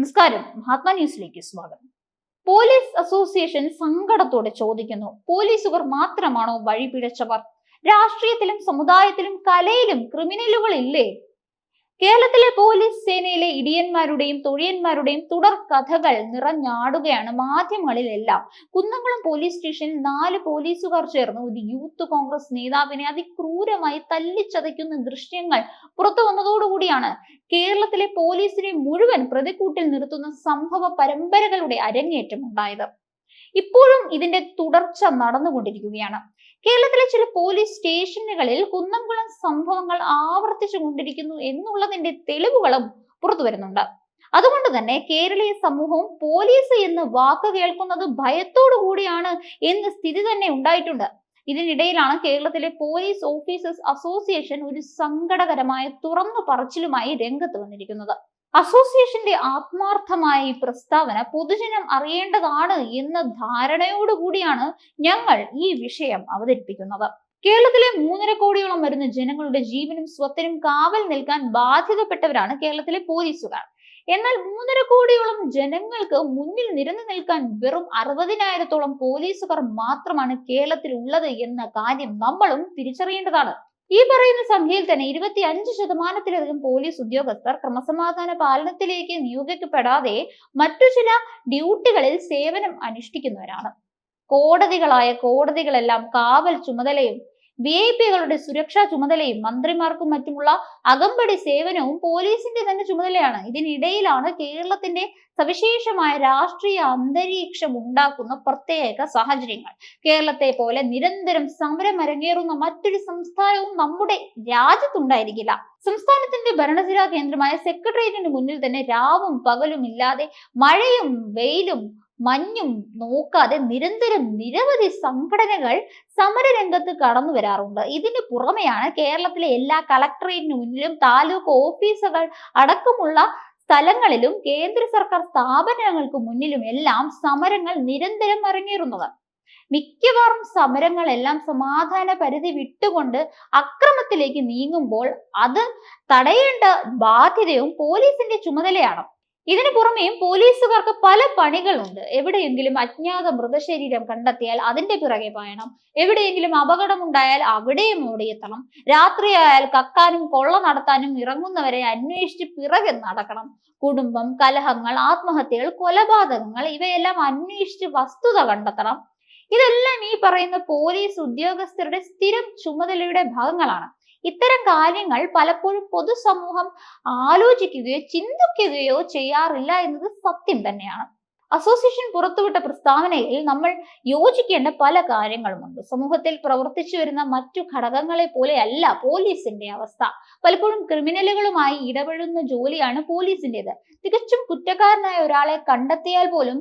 നമസ്കാരം. മഹാത്മാ ന്യൂസിലേക്ക് സ്വാഗതം. പോലീസ് അസോസിയേഷൻ സങ്കടത്തോടെ ചോദിക്കുന്നു. പോലീസുകാർ മാത്രമാണോ വഴി രാഷ്ട്രീയത്തിലും സമുദായത്തിലും കലയിലും ക്രിമിനലുകൾ ഇല്ലേ കേരളത്തിലെ പോലീസ് സേനയിലെ ഇടിയന്മാരുടെയും തൊഴിയന്മാരുടെയും തുടർ കഥകൾ നിറഞ്ഞാടുകയാണ് മാധ്യമങ്ങളിലെല്ലാം. കുന്നംകുളം പോലീസ് സ്റ്റേഷനിൽ നാല് പോലീസുകാർ ചേർന്ന് ഒരു യൂത്ത് കോൺഗ്രസ് നേതാവിനെ അതിക്രൂരമായി തല്ലിച്ചതയ്ക്കുന്ന ദൃശ്യങ്ങൾ പുറത്തു വന്നതോടുകൂടിയാണ് കേരളത്തിലെ പോലീസിനെ മുഴുവൻ പ്രതിക്കൂട്ടിൽ നിർത്തുന്ന സംഭവ പരമ്പരകളുടെ അരങ്ങേറ്റം ഉണ്ടായത് ഇപ്പോഴും ഇതിന്റെ തുടർച്ച നടന്നുകൊണ്ടിരിക്കുകയാണ്. കേരളത്തിലെ ചില പോലീസ് സ്റ്റേഷനുകളിൽ കുന്നംകുളം സംഭവങ്ങൾ ആവർത്തിച്ചു കൊണ്ടിരിക്കുന്നു എന്നുള്ളതിന്റെ തെളിവുകളും പുറത്തു വരുന്നുണ്ട്. അതുകൊണ്ട് തന്നെ കേരളീയ സമൂഹവും പോലീസ് എന്ന് വാക്ക് കേൾക്കുന്നത് ഭയത്തോടു കൂടിയാണ് എന്ന സ്ഥിതി തന്നെ ഉണ്ടായിട്ടുണ്ട്. ഇതിനിടയിലാണ് കേരളത്തിലെ പോലീസ് ഓഫീസേഴ്സ് അസോസിയേഷൻ ഒരു സങ്കടകരമായ തുറന്നു പറച്ചിലുമായി രംഗത്ത് വന്നിരിക്കുന്നത്. അസോസിയേഷന്റെ ആത്മാർത്ഥമായ ഈ പ്രസ്താവന പൊതുജനം അറിയേണ്ടതാണ് എന്ന ധാരണയോടുകൂടിയാണ് ഞങ്ങൾ ഈ വിഷയം അവതരിപ്പിക്കുന്നത്. കേരളത്തിലെ മൂന്നര കോടിയോളം വരുന്ന ജനങ്ങളുടെ ജീവനും സ്വത്തിനും കാവൽ നിൽക്കാൻ ബാധ്യതപ്പെട്ടവരാണ് കേരളത്തിലെ പോലീസുകാർ. എന്നാൽ മൂന്നര കോടിയോളം ജനങ്ങൾക്ക് മുന്നിൽ നിരന്നു നിൽക്കാൻ വെറും അറുപതിനായിരത്തോളം പോലീസുകാർ മാത്രമാണ് കേരളത്തിൽ ഉള്ളത് എന്ന കാര്യം നമ്മളും തിരിച്ചറിയേണ്ടതാണ്. ഈ പറയുന്ന സംഖ്യയിൽ തന്നെ ഇരുപത്തി അഞ്ച് ശതമാനത്തിലധികം പോലീസ് ഉദ്യോഗസ്ഥർ ക്രമസമാധാന പാലനത്തിലേക്ക് നിയോഗിക്കപ്പെടാതെ മറ്റു ചില ഡ്യൂട്ടികളിൽ സേവനം അനുഷ്ഠിക്കുന്നവരാണ്. കോടതികളായ കോടതികളെല്ലാം കാവൽ ചുമതലയും വി ഐ പികളുടെ സുരക്ഷാ ചുമതലയും മന്ത്രിമാർക്കും മറ്റുമുള്ള അകമ്പടി സേവനവും പോലീസിന്റെ തന്നെ ചുമതലയാണ്. ഇതിനിടയിലാണ് കേരളത്തിന്റെ സവിശേഷമായ രാഷ്ട്രീയ അന്തരീക്ഷം ഉണ്ടാക്കുന്ന പ്രത്യേക സാഹചര്യങ്ങൾ. കേരളത്തെ പോലെ നിരന്തരം സമരം അരങ്ങേറുന്ന മറ്റൊരു സംസ്ഥാനവും നമ്മുടെ രാജ്യത്തുണ്ടായിരിക്കില്ല. സംസ്ഥാനത്തിന്റെ ഭരണസിരാ കേന്ദ്രമായ സെക്രട്ടേറിയറ്റിന് മുന്നിൽ തന്നെ രാവും പകലും ഇല്ലാതെ മഴയും വെയിലും മഞ്ഞും നോക്കാതെ നിരന്തരം നിരവധി സംഘടനകൾ സമരരംഗത്ത് കടന്നു വരാറുണ്ട്. ഇതിന് പുറമെയാണ് കേരളത്തിലെ എല്ലാ കളക്ടറേറ്റിന് മുന്നിലും താലൂക്ക് ഓഫീസുകൾ അടക്കമുള്ള സ്ഥലങ്ങളിലും കേന്ദ്ര സർക്കാർ സ്ഥാപനങ്ങൾക്ക് മുന്നിലും എല്ലാം സമരങ്ങൾ നിരന്തരം ഇറങ്ങിയിരുന്നത് മിക്കവാറും സമരങ്ങളെല്ലാം സമാധാന പരിധി വിട്ടുകൊണ്ട് അക്രമത്തിലേക്ക് നീങ്ങുമ്പോൾ അത് തടയേണ്ട ബാധ്യതയും പോലീസിന്റെ ചുമതലയാണ്. ഇതിനു പുറമേയും പോലീസുകാർക്ക് പല പണികളുണ്ട്. എവിടെയെങ്കിലും അജ്ഞാത മൃതശരീരം കണ്ടെത്തിയാൽ അതിന്റെ പിറകെ പായണം. എവിടെയെങ്കിലും അപകടമുണ്ടായാൽ അവിടെയും ഓടിയെത്തണം. രാത്രിയായാൽ കക്കാനും കൊള്ള നടത്താനും ഇറങ്ങുന്നവരെ അന്വേഷിച്ച് പിറകെ നടക്കണം. കുടുംബം കലഹങ്ങൾ ആത്മഹത്യകൾ കൊലപാതകങ്ങൾ ഇവയെല്ലാം അന്വേഷിച്ച് വസ്തുത കണ്ടെത്തണം. ഇതെല്ലാം ഈ പറയുന്ന പോലീസ് ഉദ്യോഗസ്ഥരുടെ സ്ഥിരം ചുമതലയുടെ ഭാഗങ്ങളാണ്. ഇത്തരം കാര്യങ്ങൾ പലപ്പോഴും പൊതുസമൂഹം ആലോചിക്കുകയോ ചിന്തിക്കുകയോ ചെയ്യാറില്ല എന്നത് സത്യം തന്നെയാണ്. അസോസിയേഷൻ പുറത്തുവിട്ട പ്രസ്താവനയിൽ നമ്മൾ യോജിക്കേണ്ട പല കാര്യങ്ങളുമുണ്ട്. സമൂഹത്തിൽ പ്രവർത്തിച്ചു വരുന്ന മറ്റു ഘടകങ്ങളെ പോലെയല്ല പോലീസിന്റെ അവസ്ഥ. പലപ്പോഴും ക്രിമിനലുകളുമായി ഇടപെടുന്ന ജോലിയാണ് പോലീസിന്റേത്. തികച്ചും കുറ്റക്കാരനായ ഒരാളെ കണ്ടെത്തിയാൽ പോലും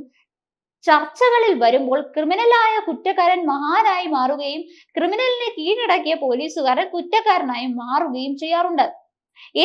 ചർച്ചകളിൽ വരുമ്പോൾ ക്രിമിനലായ കുറ്റക്കാരൻ മഹാനായി മാറുകയും ക്രിമിനലിനെ കീഴടക്കിയ പോലീസുകാരൻ കുറ്റക്കാരനായി മാറുകയും ചെയ്യാറുണ്ട്.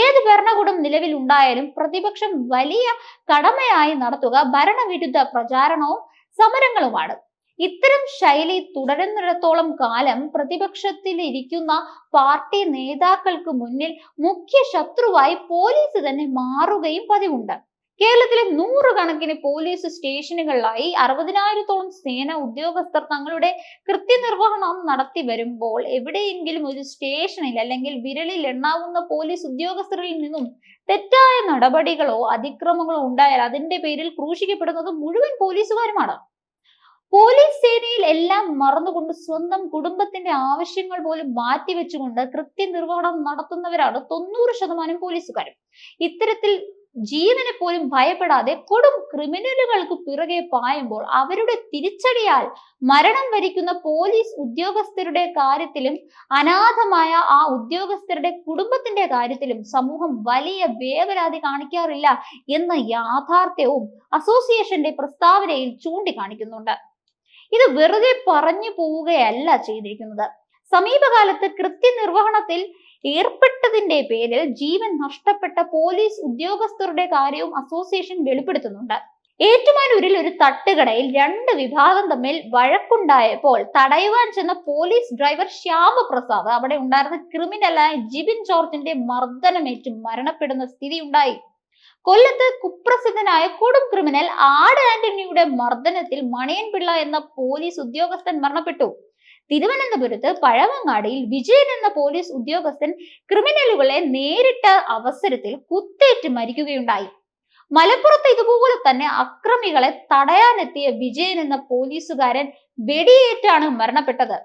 ഏത് ഭരണകൂടം നിലവിൽ ഉണ്ടായാലും പ്രതിപക്ഷം വലിയ കടമയായി നടത്തുക ഭരണവിരുദ്ധ പ്രചാരണവും സമരങ്ങളുമാണ്. ഇത്തരം ശൈലി തുടരുന്നിടത്തോളം കാലം പ്രതിപക്ഷത്തിൽ ഇരിക്കുന്ന പാർട്ടി നേതാക്കൾക്ക് മുന്നിൽ മുഖ്യ ശത്രുവായി പോലീസ് തന്നെ മാറുകയും പതിവുണ്ട്. കേരളത്തിലെ നൂറുകണക്കിന് പോലീസ് സ്റ്റേഷനുകളിലായി അറുപതിനായിരത്തോളം സേന ഉദ്യോഗസ്ഥർ തങ്ങളുടെ കൃത്യനിർവഹണം നടത്തി വരുമ്പോൾ എവിടെയെങ്കിലും ഒരു സ്റ്റേഷനിൽ അല്ലെങ്കിൽ വിരലിൽ എണ്ണാവുന്ന പോലീസ് ഉദ്യോഗസ്ഥരിൽ നിന്നും തെറ്റായ നടപടികളോ അതിക്രമങ്ങളോ ഉണ്ടായാൽ അതിന്റെ പേരിൽ ക്രൂശിക്കപ്പെടുന്നത് മുഴുവൻ പോലീസുകാരുമാണ്. പോലീസ് സേനയിൽ എല്ലാം മറന്നുകൊണ്ട് സ്വന്തം കുടുംബത്തിന്റെ ആവശ്യങ്ങൾ പോലും മാറ്റിവെച്ചുകൊണ്ട് കൃത്യനിർവഹണം നടത്തുന്നവരാണ് തൊണ്ണൂറ് ശതമാനം പോലീസുകാരും. ഇത്തരത്തിൽ ജീവനെ പോലും ഭയപ്പെടാതെ കൊടും ക്രിമിനലുകൾക്ക് പിറകെ പായുമ്പോൾ അവരുടെ തിരിച്ചടിയാൽ മരണം വരിക്കുന്ന പോലീസ് ഉദ്യോഗസ്ഥരുടെ കാര്യത്തിലും അനാഥമായ ആ ഉദ്യോഗസ്ഥരുടെ കുടുംബത്തിന്റെ കാര്യത്തിലും സമൂഹം വലിയ വേവലാതി കാണിക്കാറില്ല എന്ന യാഥാർത്ഥ്യവും അസോസിയേഷന്റെ പ്രസ്താവനയിൽ ചൂണ്ടിക്കാണിക്കുന്നുണ്ട്. ഇത് വെറുതെ പറഞ്ഞു പോവുകയല്ല ചെയ്തിരിക്കുന്നത്. സമീപകാലത്ത് കൃത്യനിർവഹണത്തിൽ ഏർപ്പെട്ടതിന്റെ പേരിൽ ജീവൻ നഷ്ടപ്പെട്ട പോലീസ് ഉദ്യോഗസ്ഥരുടെ കാര്യവും അസോസിയേഷൻ വെളിപ്പെടുത്തുന്നുണ്ട്. ഏറ്റുമാനൂരിൽ ഒരു തട്ടുകടയിൽ രണ്ട് വിഭാഗം തമ്മിൽ വഴക്കുണ്ടായപ്പോൾ തടയുവാൻ ചെന്ന പോലീസ് ഡ്രൈവർ ശ്യാമപ്രസാദ് അവിടെ ഉണ്ടായിരുന്ന ക്രിമിനലായ ജിബിൻ ജോർജിന്റെ മർദ്ദനമേറ്റ് മരണപ്പെടുന്ന സ്ഥിതി ഉണ്ടായി കൊല്ലത്ത് കുപ്രസിദ്ധനായ കൊടും ക്രിമിനൽ ആട് ആന്റണിയുടെ മർദ്ദനത്തിൽ മണിയൻ പിള്ള എന്ന പോലീസ് ഉദ്യോഗസ്ഥൻ മരണപ്പെട്ടു. തിരുവനന്തപുരത്ത് പഴവങ്ങാടിയിൽ വിജയൻ എന്ന പോലീസ് ഉദ്യോഗസ്ഥൻ ക്രിമിനലുകളെ നേരിട്ട അവസരത്തിൽ കുത്തേറ്റ് മരിക്കുകയുണ്ടായി. മലപ്പുറത്ത് ഇതുപോലെ തന്നെ അക്രമികളെ തടയാനെത്തിയ വിജയൻ എന്ന പോലീസുകാരൻ വെടിയേറ്റാണ് മരണപ്പെട്ടത്.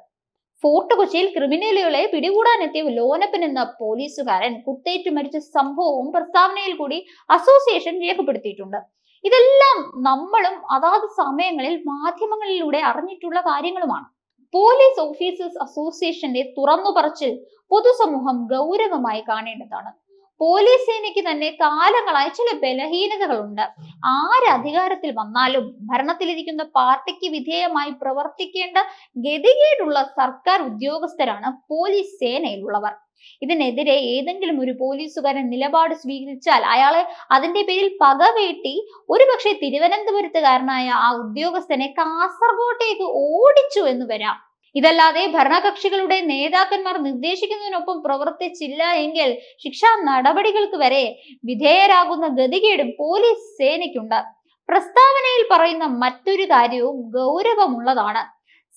ഫോർട്ട് കൊച്ചിയിൽ ക്രിമിനലുകളെ പിടികൂടാനെത്തിയ ലോനപ്പൻ എന്ന പോലീസുകാരൻ കുത്തേറ്റ് മരിച്ച സംഭവവും പ്രസ്താവനയിൽ കൂടി അസോസിയേഷൻ രേഖപ്പെടുത്തിയിട്ടുണ്ട്. ഇതെല്ലാം നമ്മളും അതാത് സമയങ്ങളിൽ മാധ്യമങ്ങളിലൂടെ അറിഞ്ഞിട്ടുള്ള കാര്യങ്ങളുമാണ്. പോലീസ് ഓഫീസേഴ്സ് അസോസിയേഷന്റെ തുറന്നു പറച്ചിൽ പൊതുസമൂഹം ഗൗരവമായി കാണേണ്ടതാണ്. പോലീസ് സേനയ്ക്ക് തന്നെ കാലങ്ങളായി ചില ബലഹീനതകളുണ്ട്. ആര് അധികാരത്തിൽ വന്നാലും ഭരണത്തിലിരിക്കുന്ന പാർട്ടിക്ക് വിധേയമായി പ്രവർത്തിക്കേണ്ട ഗതികേടുള്ള സർക്കാർ ഉദ്യോഗസ്ഥരാണ് പോലീസ് സേനയിലുള്ളവർ. ഇതിനെതിരെ ഏതെങ്കിലും ഒരു പോലീസുകാരൻ നിലപാട് സ്വീകരിച്ചാൽ അയാളെ അതിന്റെ പേരിൽ പകവേട്ടി ഒരുപക്ഷെ തിരുവനന്തപുരത്തുകാരനായ ആ ഉദ്യോഗസ്ഥനെ കാസർഗോട്ടേക്ക് ഓടിച്ചു എന്ന് വരാം. ഇതല്ലാതെ ഭരണകക്ഷികളുടെ നേതാക്കന്മാർ നിർദ്ദേശിക്കുന്നതിനൊപ്പം പ്രവർത്തിച്ചില്ല എങ്കിൽ ശിക്ഷാ നടപടികൾക്ക് വരെ വിധേയരാകുന്ന ഗതികേടും പോലീസ് സേനയ്ക്കുണ്ട്. പ്രസ്താവനയിൽ പറയുന്ന മറ്റൊരു കാര്യവും ഗൗരവമുള്ളതാണ്.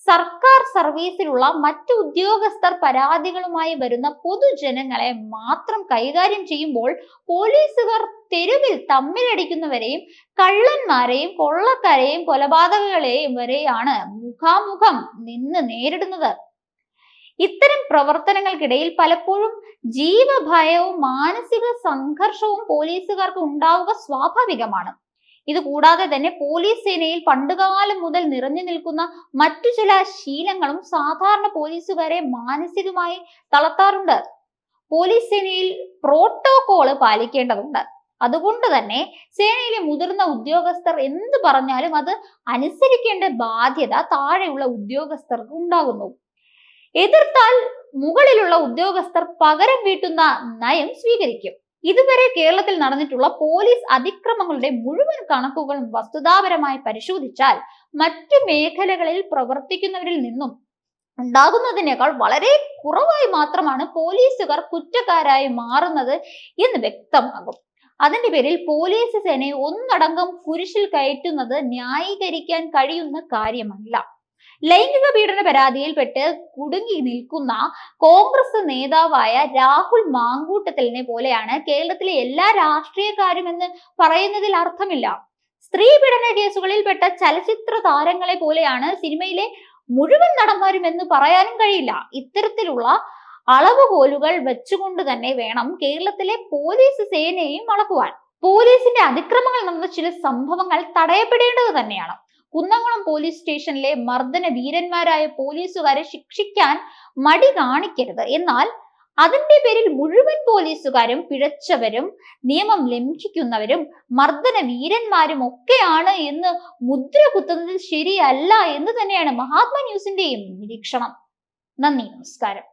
സർക്കാർ സർവീസിലുള്ള മറ്റു ഉദ്യോഗസ്ഥർ പരാതികളുമായി വരുന്ന പൊതുജനങ്ങളെ മാത്രം കൈകാര്യം ചെയ്യുമ്പോൾ പോലീസുകാർ തെരുവിൽ തമ്മിലടിക്കുന്നവരെയും കള്ളന്മാരെയും കൊള്ളക്കാരെയും കൊലപാതകങ്ങളെയും വരെയാണ് മുഖാമുഖം നിന്ന് നേരിടുന്നത്. ഇത്തരം പ്രവർത്തനങ്ങൾക്കിടയിൽ പലപ്പോഴും ജീവഭയവും മാനസിക സംഘർഷവും പോലീസുകാർക്ക് ഉണ്ടാവുക സ്വാഭാവികമാണ്. ഇത് കൂടാതെ തന്നെ പോലീസ് സേനയിൽ പണ്ടുകാലം മുതൽ നിറഞ്ഞു നിൽക്കുന്ന മറ്റു ചില ശീലങ്ങളും സാധാരണ പോലീസുകാരെ മാനസികമായി തളർത്താറുണ്ട്. പോലീസ് സേനയിൽ പ്രോട്ടോകോൾ പാലിക്കേണ്ടതുണ്ട്. അതുകൊണ്ട് തന്നെ സേനയിലെ മുതിർന്ന ഉദ്യോഗസ്ഥർ എന്ത് പറഞ്ഞാലും അത് അനുസരിക്കേണ്ട ബാധ്യത താഴെയുള്ള ഉദ്യോഗസ്ഥർക്ക് ഉണ്ടാകുന്നു. എതിർത്താൽ മുകളിലുള്ള ഉദ്യോഗസ്ഥർ പകരം വീട്ടുന്ന നയം സ്വീകരിക്കും. ഇതുവരെ കേരളത്തിൽ നടന്നിട്ടുള്ള പോലീസ് അതിക്രമങ്ങളുടെ മുഴുവൻ കണക്കുകളും വസ്തുതാപരമായി പരിശോധിച്ചാൽ മറ്റു മേഖലകളിൽ പ്രവർത്തിക്കുന്നവരിൽ നിന്നും ഉണ്ടാകുന്നതിനേക്കാൾ വളരെ കുറവായി മാത്രമാണ് പോലീസുകാർ കുറ്റക്കാരായി മാറുന്നത് എന്ന് വ്യക്തമാകും. അതിന്റെ പേരിൽ പോലീസ് സേനയെ ഒന്നടങ്കം കുരിശിൽ കയറ്റുന്നത് ന്യായീകരിക്കാൻ കഴിയുന്ന കാര്യമല്ല. ലൈംഗിക പീഡന പരാതിയിൽപ്പെട്ട് കുടുങ്ങി നിൽക്കുന്ന കോൺഗ്രസ് നേതാവായ രാഹുൽ മാങ്കൂട്ടത്തലിനെ പോലെയാണ് കേരളത്തിലെ എല്ലാ രാഷ്ട്രീയക്കാരും എന്ന് പറയുന്നതിൽ അർത്ഥമില്ല. സ്ത്രീ പീഡന കേസുകളിൽപ്പെട്ട ചലച്ചിത്ര താരങ്ങളെ പോലെയാണ് സിനിമയിലെ മുഴുവൻ നടന്മാരും എന്ന് പറയാനും കഴിയില്ല. ഇത്തരത്തിലുള്ള അളവുകോലുകൾ വെച്ചുകൊണ്ട് തന്നെ വേണം കേരളത്തിലെ പോലീസ് സേനയെയും അളക്കുവാൻ. പോലീസിന്റെ അതിക്രമങ്ങൾ നടന്ന ചില സംഭവങ്ങൾ തടയപ്പെടേണ്ടത് തന്നെയാണ്. കുന്നംകുളം പോലീസ് സ്റ്റേഷനിലെ മർദ്ദന വീരന്മാരായ പോലീസുകാരെ ശിക്ഷിക്കാൻ മടി കാണിക്കരുത്. എന്നാൽ അതിന്റെ പേരിൽ മുഴുവൻ പോലീസുകാരും പിഴച്ചവരും നിയമം ലംഘിക്കുന്നവരും മർദ്ദന വീരന്മാരും ഒക്കെയാണ് എന്ന് മുദ്ര കുത്തുന്നത് ശരിയല്ല എന്ന് തന്നെയാണ് മഹാത്മാ ന്യൂസിന്റെയും നിരീക്ഷണം. നന്ദി നമസ്കാരം.